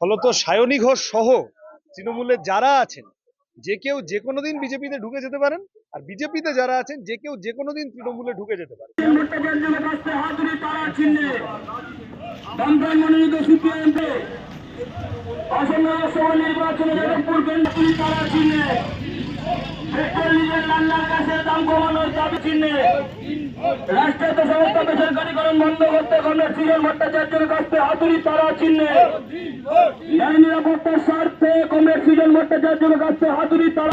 ফলত সায়নী ঘোষ সহ তৃণমূলের যারা আছেন, যে কেউ যে কোনো দিন বিজেপিতে ঢুকে যেতে পারেন, আর বিজেপিতে যারা আছেন, যে কেউ যে কোনো দিন তৃণমূলে ঢুকে যেতে পারেন। নির্বাচনে তারা চিহ্নে। দাবি চিহ্নে। রাষ্ট্রায়ত্ত সংস্থা বেসরকারীকরণ বন্ধ করতে সৃজন ভট্টাচার্যের কাছে হাতুড়ি তারা চিহ্নে। ন্যায় নিরাপত্তার স্বার্থে কংগ্রেস সৃজন ভট্টাচার্যের কাছে হাতুড়ি তারা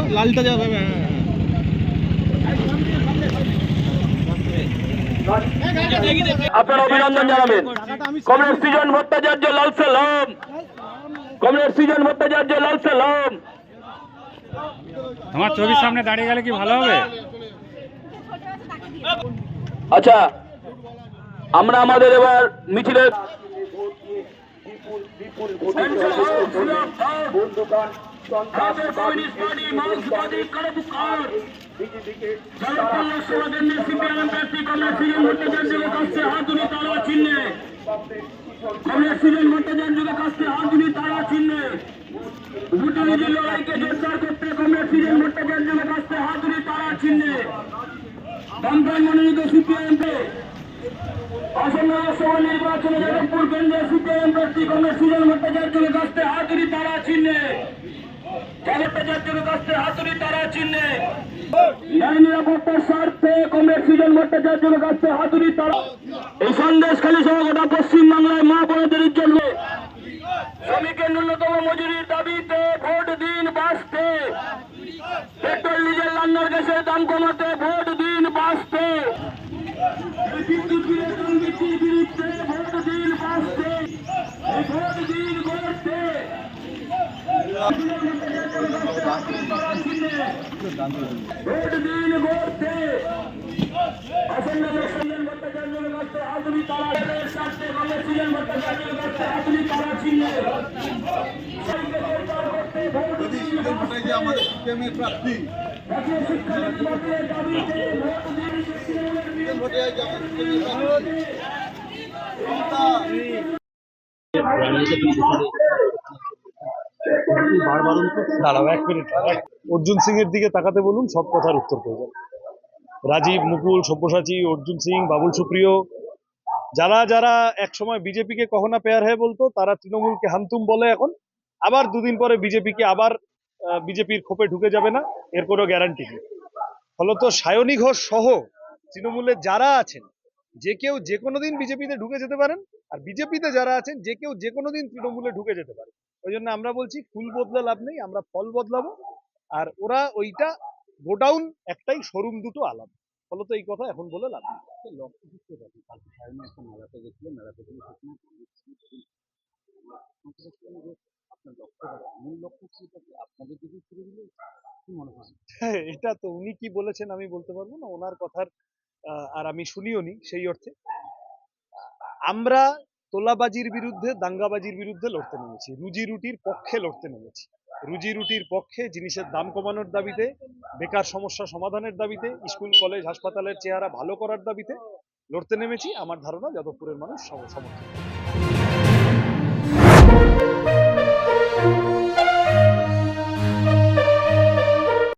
আপনারা অভিনন্দন জানাবেন। কমরেড সৃজন ভট্টাচার্য লাল সালাম। কমরেড সৃজন ভট্টাচার্য লাল সালাম। আমার ছবির সামনে দাঁড়িয়ে গেলে কি ভালো হবে? আচ্ছা আমরা আমাদের এবার মিছিলের ভুটানিদের লড়াইকে জোরদার করতে কংগ্রেসিজন ভট্টাচার্যের কাছে হাতুড়ি তারা চিহ্নে মনোনীত আসন্ন নির্বাচনে যাদবপুর প্রার্থী কংগ্রেস সুজন ভট্টাচার্যের হাতুড়ি তারা চিহ্নে। হাতুড়ি তারা চিহ্নে। হাতুড়ি তারা। এই সন্দেশ খালি দাবিতে ভোট দিন পেট্রোল, ডিজেল দাম কমাতে ভোট বিলের দাম বিরুদ্ধে ভোট দিন বাঁচতে ভোট দিন গড়তে। ভোট দিন গড়তে। আসন্ন লোকসভা ভট্টাচার্যের কাছে আধুনিক তারা স্বার্থে কংগ্রেস ছিলেন ভট্টাচার্যের কাছে আধুনিক তারা দিন বাঁচতে প্রার্থী। দাবিতে ভোট দিন দাঁড়াও, এক মিনিট অর্জুন সিং এর দিকে তাকাতে বলুন, সব কথার উত্তর পেয়ে রাজীব, মুকুল, সব্যসাচী, অর্জুন সিং, বাবুল সুপ্রিয়, যারা যারা একসময় বিজেপিকে কখনো পেয়ার হয়ে বলতো, তারা তৃণমূলকে হামতুম বলে এখন। আবার দুদিন পরে বিজেপিকে আবার বিজেপির খোপে ঢুকে যাবে না এর কোনো গ্যারান্টি নেই। ফলত সায়নী ঘোষ সহ তৃণমূলের যারা আছেন যে কেউ যে কোনো দিন বিজেপিতে ঢুকে যেতে পারেন আর বিজেপিতে যারা আছেন যে কেউ যে কোনো দিন তৃণমূলে ঢুকে যেতে পারে ওই জন্য আমরা বলছি ফুল বদলে লাভ নেই আমরা ফল বদলাবো আর ওরা ওইটা গোডাউন একটাই শোরুম দুটো আলাদা। ফলত এই কথা এখন বলে লাভ নেই। হ্যাঁ, এটা তো উনি কি বলেছেন আমি বলতে পারব না ওনার কথার আর আমি শুনিও নি সেই অর্থে। আমরা তোলাবাজির বিরুদ্ধে, দাঙ্গাবাজির বিরুদ্ধে লড়তে নেমেছি। রুজি রুটির পক্ষে লড়তে নেমেছি। রুজি রুটির পক্ষে জিনিসের দাম কমানোর দাবিতে, বেকার সমস্যা সমাধানের দাবিতে, স্কুল, কলেজ, হাসপাতালের চেহারা ভালো করার দাবিতে লড়তে নেমেছি। আমার ধারণা যাদবপুরের মানুষ সম- সমর্থন।